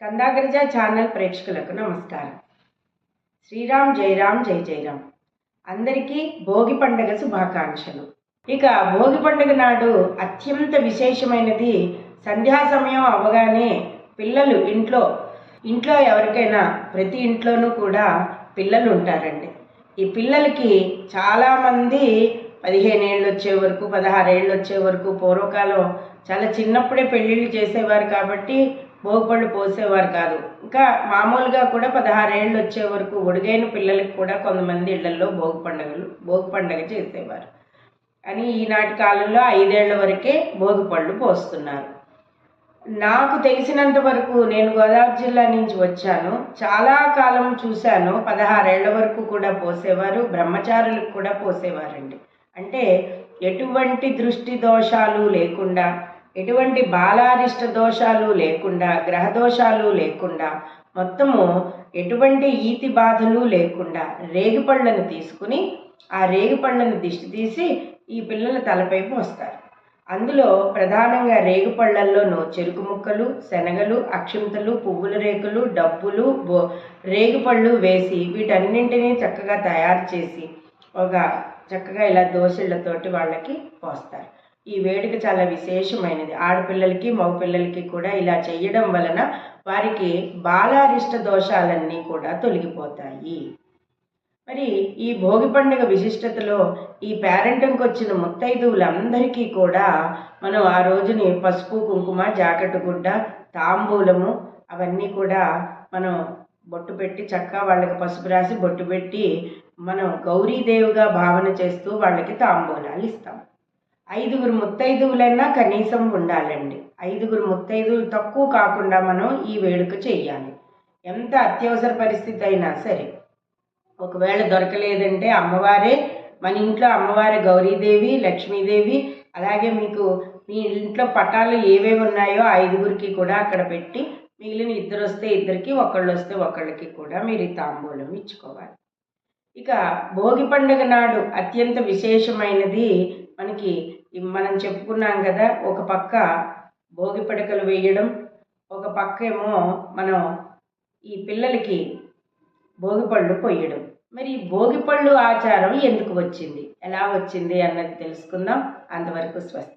కందాగిరిజ channel ప్రేక్షకులకు నమస్కారం. శ్రీరామ్ జయరామ్ జై జయరామ్ అందరికీ భోగి పండుగ శుభాకాంక్షలు. ఇక భోగి పండుగ నాడు అత్యంత విశేషమైనది సంధ్యా సమయం అవగానే పిల్లలు ఇంట్లో ఇంట్లో ఎవరికైనా ప్రతి ఇంట్లోనూ కూడా పిల్లలు ఉంటారండి. ఈ పిల్లలకి చాలామంది పదిహేను ఏళ్ళు వచ్చే వరకు పదహారు ఏళ్ళు వచ్చే వరకు పూర్వకాలం చాలా చిన్నప్పుడే పెళ్ళిళ్ళు చేసేవారు కాబట్టి భోగిపళ్ళు పోసేవారు కాదు. ఇంకా మామూలుగా కూడా పదహారేళ్ళు వచ్చే వరకు ఒడిగైన పిల్లలకు కూడా కొంతమంది ఇళ్ళలో భోగి పండుగలు భోగి పండుగ చేసేవారు. అని ఈనాటి కాలంలో ఐదేళ్ళ వరకే భోగి పళ్ళు పోస్తున్నారు. నాకు తెలిసినంత వరకు నేను గోదావరి జిల్లా నుంచి వచ్చాను. చాలా కాలం చూశాను. పదహారేళ్ళ వరకు కూడా పోసేవారు బ్రహ్మచారులకు కూడా పోసేవారండి. అంటే ఎటువంటి దృష్టి దోషాలు లేకుండా ఎటువంటి బాలారిష్ట దోషాలు లేకుండా గ్రహ దోషాలు లేకుండా మొత్తము ఎటువంటి ఈతి బాధలు లేకుండా రేగిపళ్ళను తీసుకుని ఆ రేగిపళ్ళను దిష్టి తీసి ఈ పిల్లల తలపై పోస్తారు అందులో ప్రధానంగా రేగుపళ్ళల్లోనూ చెరుకు ముక్కలు శనగలు అక్షింతలు పువ్వుల రేకులు డబ్బులు బో రేగుపళ్ళు వేసి వీటన్నింటినీ చక్కగా తయారు చేసి ఒక చక్కగా ఇలా దోశలతోటి వాళ్ళకి పోస్తారు. ఈ వేడుక చాలా విశేషమైనది. ఆడపిల్లలకి మగపిల్లలకి కూడా ఇలా చేయడం వలన వారికి బాలారిష్ట దోషాలన్నీ కూడా తొలగిపోతాయి. మరి ఈ భోగి పండుగ విశిష్టతలో ఈ పేరెంటంకి వచ్చిన ముత్తైదువులందరికీ కూడా మనం ఆ రోజుని పసుపు కుంకుమ జాకెట్ గుడ్డ తాంబూలము అవన్నీ కూడా మనం బొట్టు పెట్టి చక్కగా వాళ్ళకి పసుపు రాసి బొట్టు పెట్టి మనం గౌరీదేవిగా భావన చేస్తూ వాళ్ళకి తాంబూలాలు ఇస్తాం. ఐదుగురు ముత్తైదువులైనా కనీసం ఉండాలండి. ఐదుగురు ముత్తైదువులు తక్కువ కాకుండా మనం ఈ వేడుక చేయాలి ఎంత అత్యవసర పరిస్థితి అయినా సరే. ఒకవేళ దొరకలేదంటే అమ్మవారే మన ఇంట్లో అమ్మవారి గౌరీదేవి లక్ష్మీదేవి అలాగే మీకు మీ ఇంట్లో పటాలు ఏవేవి ఉన్నాయో ఐదుగురికి కూడా అక్కడ పెట్టి మిగిలిన ఇద్దరు వస్తే ఇద్దరికి ఒకళ్ళు వస్తే ఒకళ్ళకి కూడా మీరు ఈ తాంబూలం ఇచ్చుకోవాలి. ఇక భోగి పండుగ నాడు అత్యంత విశేషమైనది మనకి మనం చెప్పుకున్నాం కదా ఒక పక్క భోగి పడకలు వేయడం ఒక పక్క ఏమో మనం ఈ పిల్లలకి భోగిపళ్ళు పొయ్యడం. మరి భోగిపళ్ళు ఆచారం ఎందుకు వచ్చింది? ఎలా వచ్చింది అన్నది తెలుసుకుందాం. అంతవరకు స్వస్తి